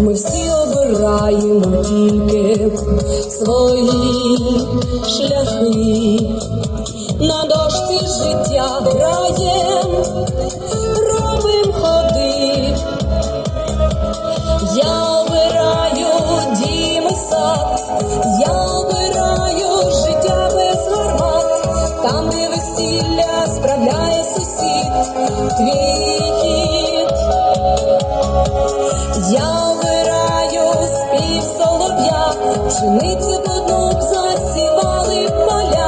Ми всі обираємо тільки свої шляхи. На дошці життя граєм, робим ходи. Я обираю дім і сад, я обираю життя без гармат, там, де весілля справляє сусід, твій хід. Я пшеницю одну б засівали поля,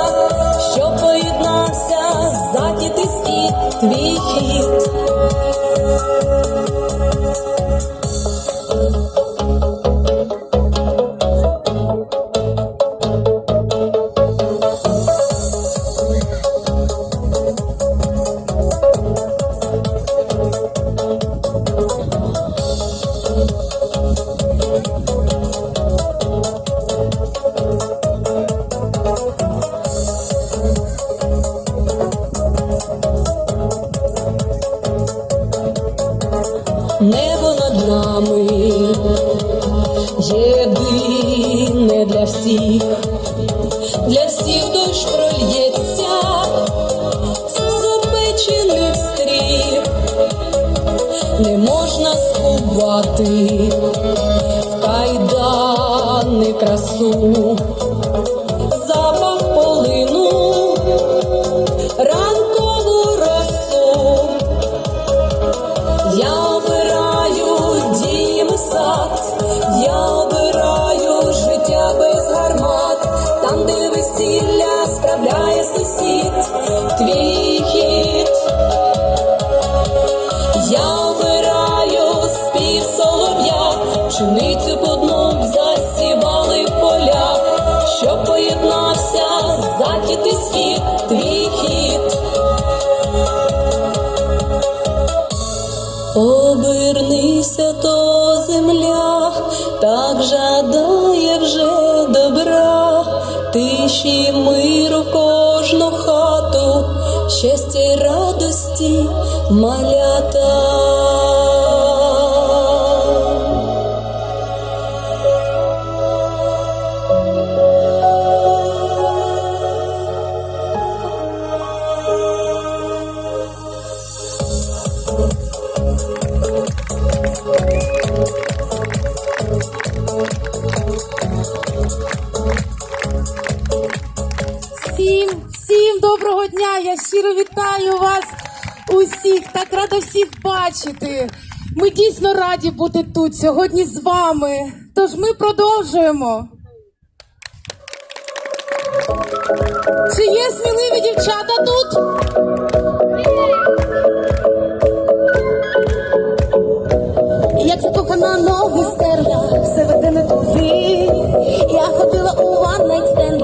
не можна сховати. В кайдани красу, Malia усіх. Так рада всіх бачити. Ми дійсно раді бути тут сьогодні з вами. Тож ми продовжуємо. Чи є сміливі дівчата тут? Як закохана ноги стерла, все веде не туди. Я ходила у ваннайт стенди,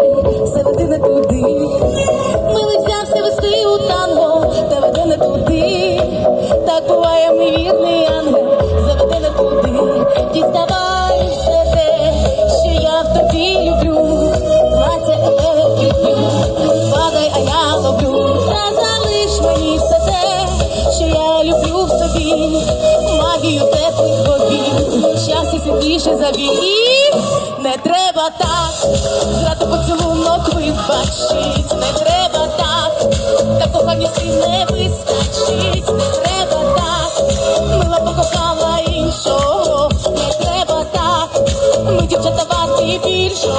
Так буває, мій вірний ангел, заведе не туди. Діставай все те, що я в тобі люблю. Плаття електрики, падай, а я ловлю. Та залиш мені все те, що я люблю в собі. Магію теплих обійм, щастя світліше за. І не треба так, зраду поцілунок вибачить, не треба так, та коханості не вистачить, Я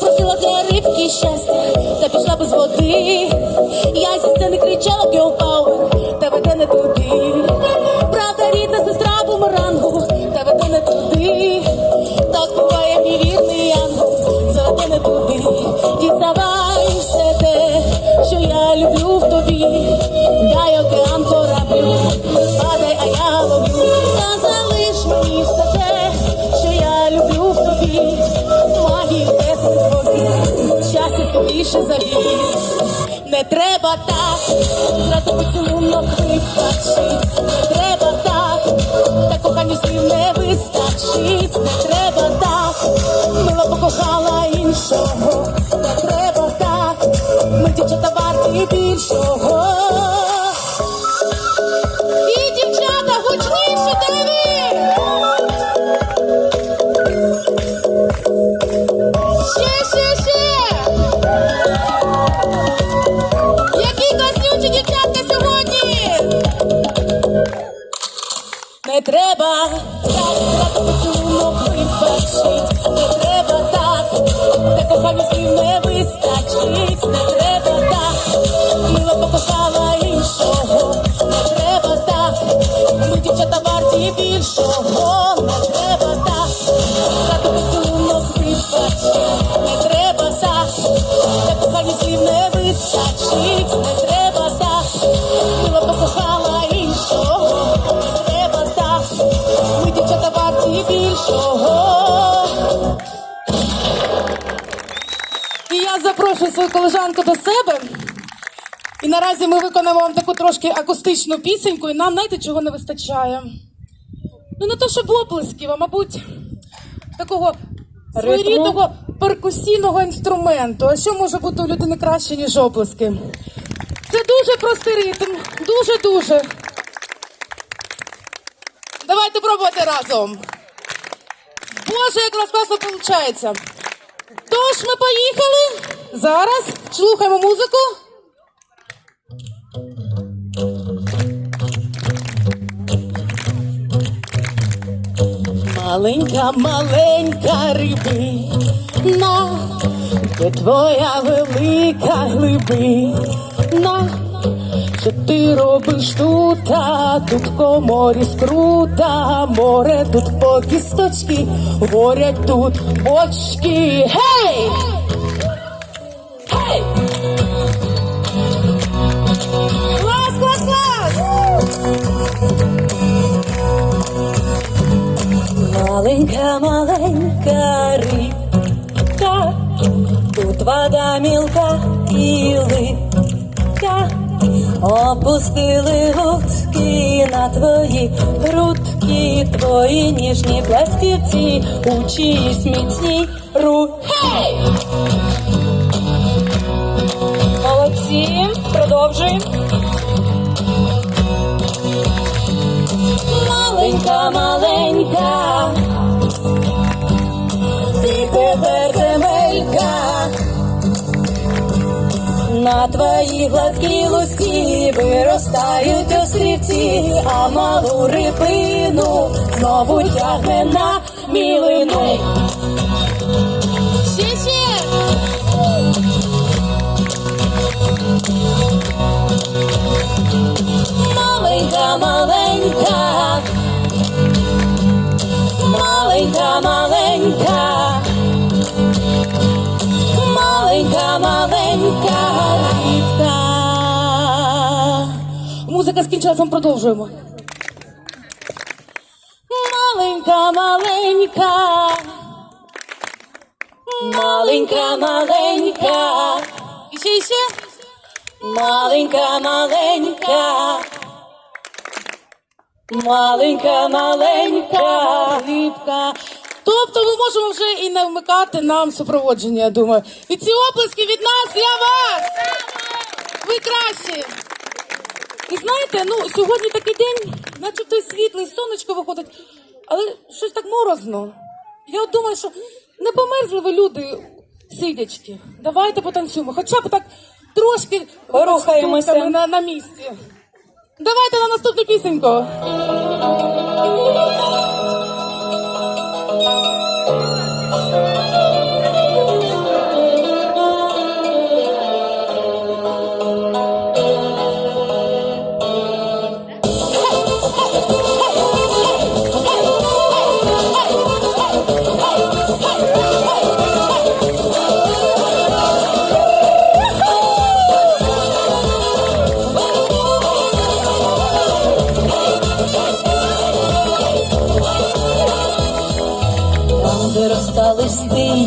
просила для зі сцени кричала Girl Power, та веде не туди. Треба так, зразу поцілунок випачить. Не треба так, та кохані слів не вистачить. Треба так, мила покохала іншого. Треба так, ми дівчата варті більшого. Не свою колежанку до себе. І наразі ми виконаємо вам таку трошки акустичну пісеньку, і нам знаєте, чого не вистачає. Ну, не то, щоб оплесків, а мабуть, такого своєрідного перкусійного інструменту. А що може бути у людини краще, ніж оплески? Це дуже простий ритм, дуже-дуже. Давайте пробувати разом. Боже, як у нас класно виходить. Тож ми поїхали. Зараз слухаємо музику. Маленька, маленька рибина, де твоя велика глибина, що ти робиш тут, а тут коморі скрута, море тут по кісточки, горять тут бочки. Гей! Маленька, маленька рибка, тут вода мілка і липка. Опустили гудки на твої грудки, твої ніжні пластівці, у чиїсь міцні руки. Молодці, продовжуємо. Маленька, маленька, На твоїй гладкій лусті виростають острівці, а малу рибину знову тягне на мілину. Маленька, маленька, Скінчилась, ми продовжуємо. Маленька, маленька, маленька, маленька. І ще, і ще. Маленька, маленька, маленька, маленька рибка. Тобто ми можемо вже і не вмикати нам супроводження, я думаю. І ці оплески від нас для вас. Ви кращі. І знаєте, ну сьогодні такий день, начебто світлий, сонечко виходить, але щось так морозно. Я от думаю, що не померзли ви люди сидячки. Давайте потанцюємо. Хоча б так трошки Порухаємося. ручками на, на місці. Давайте на наступну пісеньку.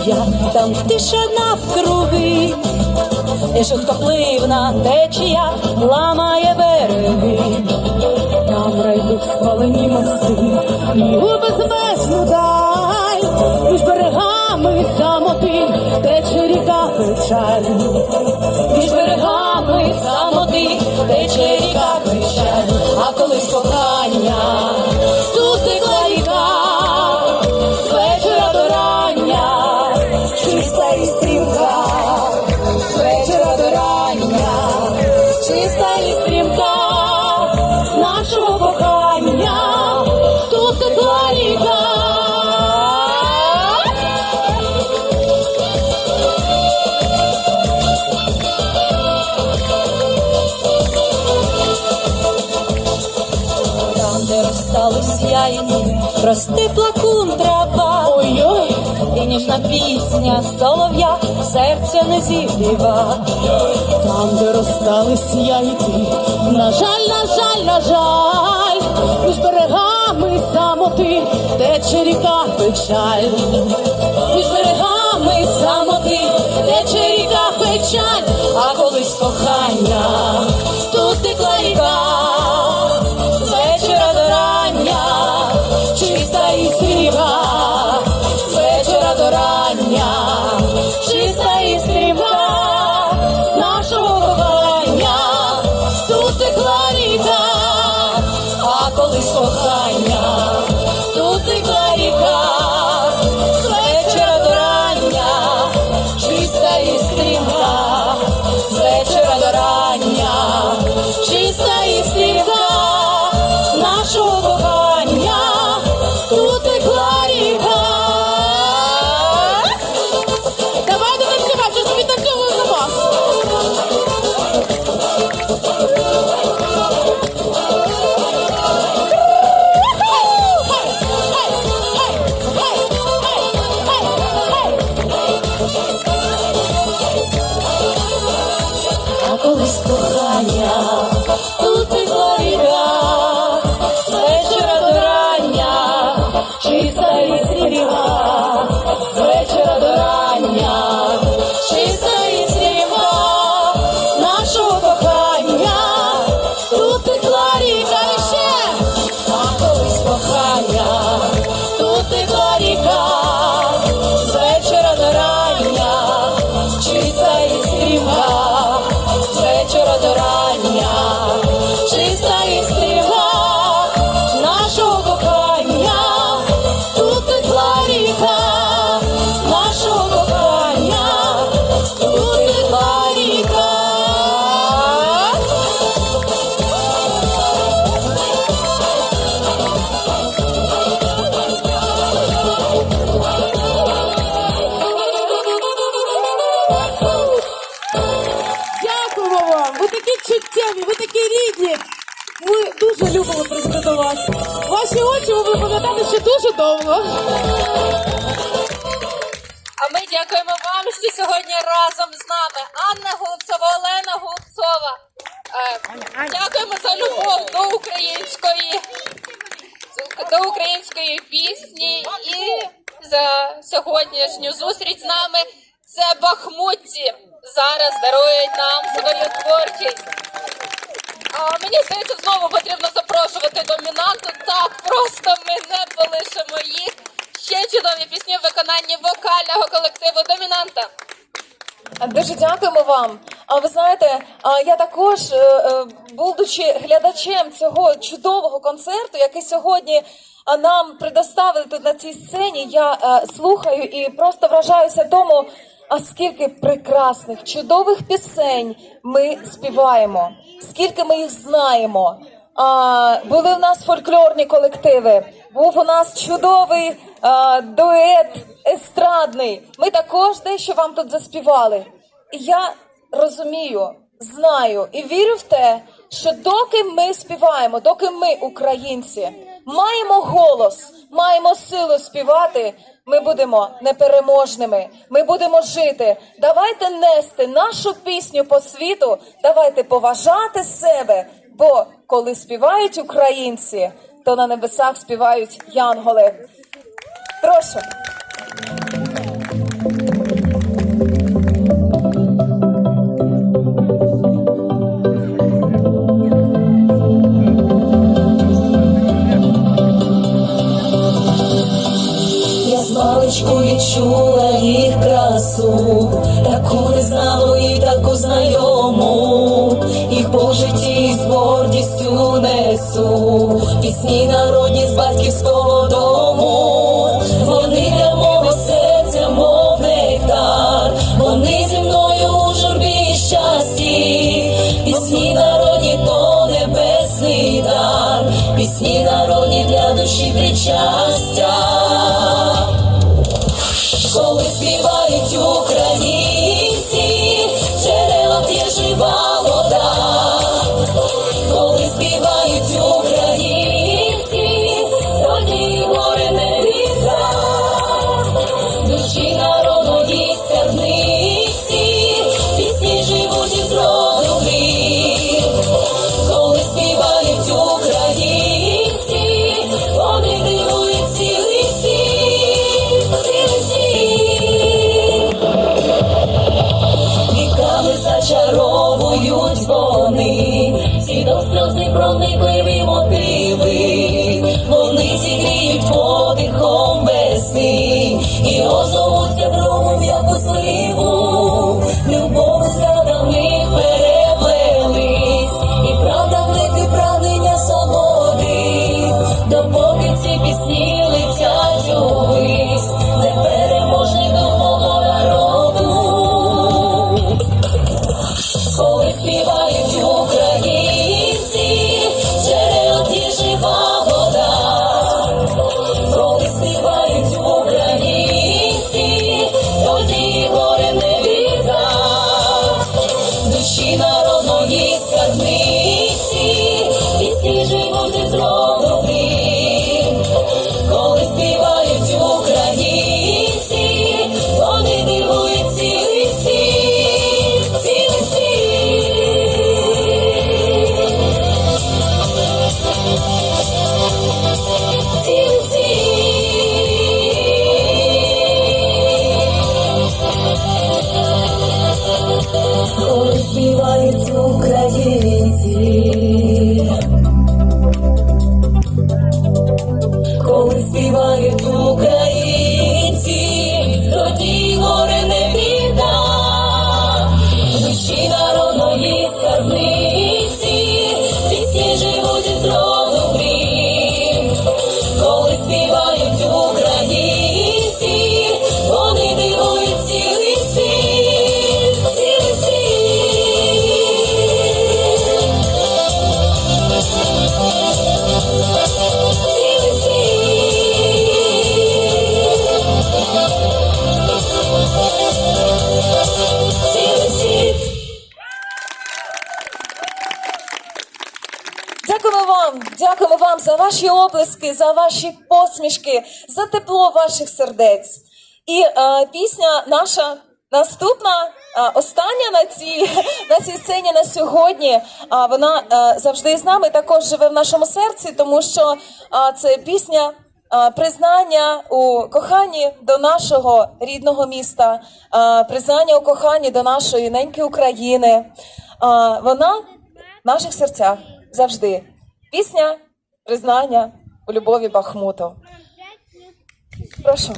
Я, там тиша навкруги, і швидкопливна течія ламає береги, там райдуть спалені мости, і У безмежну даль між берегами самоти тече ріка печаль. між берегами самоти солов'я серця не зігріва. Там, де розстались я і ти, на жаль, на жаль, на жаль, між берегами самоти тече ріка печаль. Між берегами самоти тече ріка печаль, а колись кохання рання, чиста і Чуттєві, ви такі рідні. Ми дуже любимо приїхати вас. Ваші очі ви будете ще дуже довго. А ми дякуємо вам, що сьогодні разом з нами Анна Голубцова, Олена Голубцова. Е, Дякуємо за любов до української до української пісні і за сьогоднішню зустріч з нами. Це бахмутці зараз дарують нам свою творчість. А мені здається, знову потрібно запрошувати домінанту. Так, просто ми не полишимо їх. Ще чудові пісні в виконанні вокального колективу Домінанта. Дуже дякуємо вам. А ви знаєте, я також, е, е, будучи глядачем цього чудового концерту, який сьогодні нам предоставили тут на цій сцені, я е, слухаю і просто вражаюся тому, а скільки прекрасних, чудових пісень ми співаємо, скільки ми їх знаємо. А, були в нас фольклорні колективи, був у нас чудовий а, дует естрадний. Ми також дещо вам тут заспівали. І я розумію, знаю і вірю в те, що доки ми співаємо, доки ми, українці, маємо голос, маємо силу співати. Ми будемо непереможними. Ми будемо жити. Давайте нести нашу пісню по світу. Давайте поважати себе. Бо коли співають українці, то на небесах співають янголи. Прошу. Зірочку відчула їх красу, таку незнаву і таку знайому, їх по житті з гордістю несу, пісні народні з батьківського дому. Дякуємо вам, дякуємо вам за ваші облиски, за ваші посмішки, за тепло ваших сердець. І е, пісня наша наступна, е, остання на цій на цій сцені на сьогодні. А е, вона е, завжди з нами також живе в нашому серці, тому що е, це пісня. Е, признання у коханні до нашого рідного міста, е, признання у коханні до нашої неньки України. Е, вона в наших серцях завжди пісня, признання у любові Бахмуту. Прошу.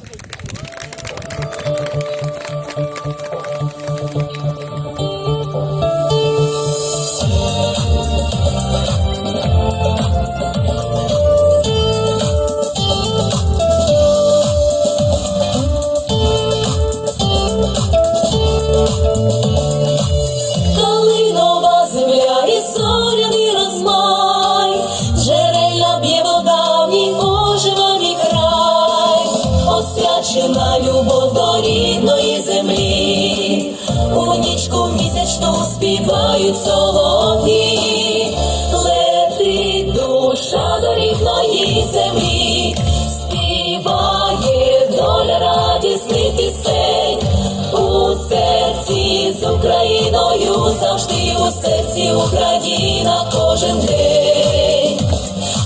завжди у серці Україна кожен день,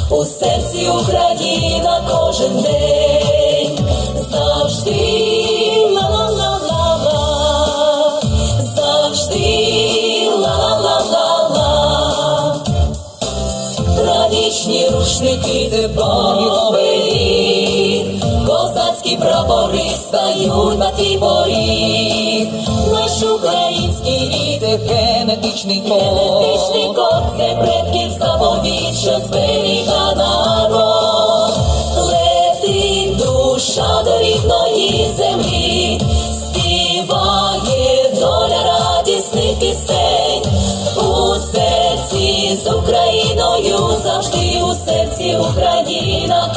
у серці Україна кожен день, завжди ла-ла-ла-ла. завжди ла-ла-ла-ла-ла, рушники зебові, козацькі прапори стають на твій боріг, нашу країну це генетичний код. Генетичний код це предків заповіт, що зберіга народ. Летить душа до рідної землі, співає доля радісних пісень. У серці з Україною завжди у серці Україна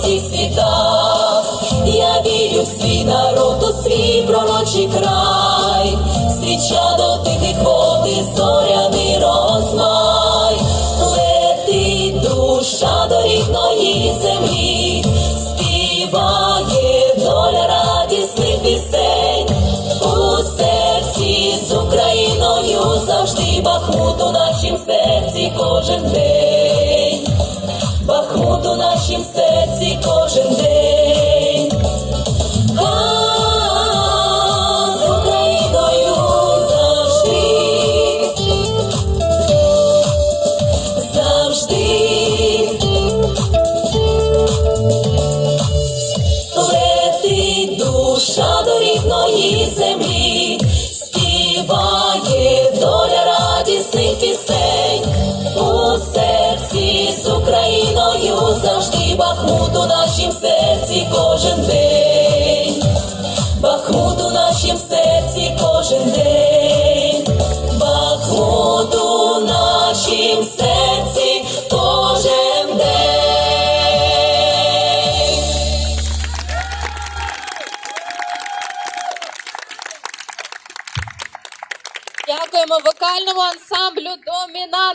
всіх світах. Я вірю в свій народ, у свій пророчий край, свіча до тихих вод і зоряний розмай, летить душа до рідної землі, співає доля радісних пісень. У серці з Україною завжди Бахмут у нашім серці кожен день.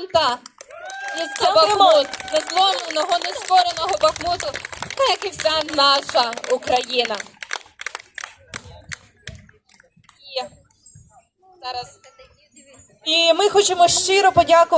Місто Дякуємо. Бахмут, незломленого, нескореного Бахмуту, як і вся наша Україна. І Зараз І ми хочемо щиро подякувати.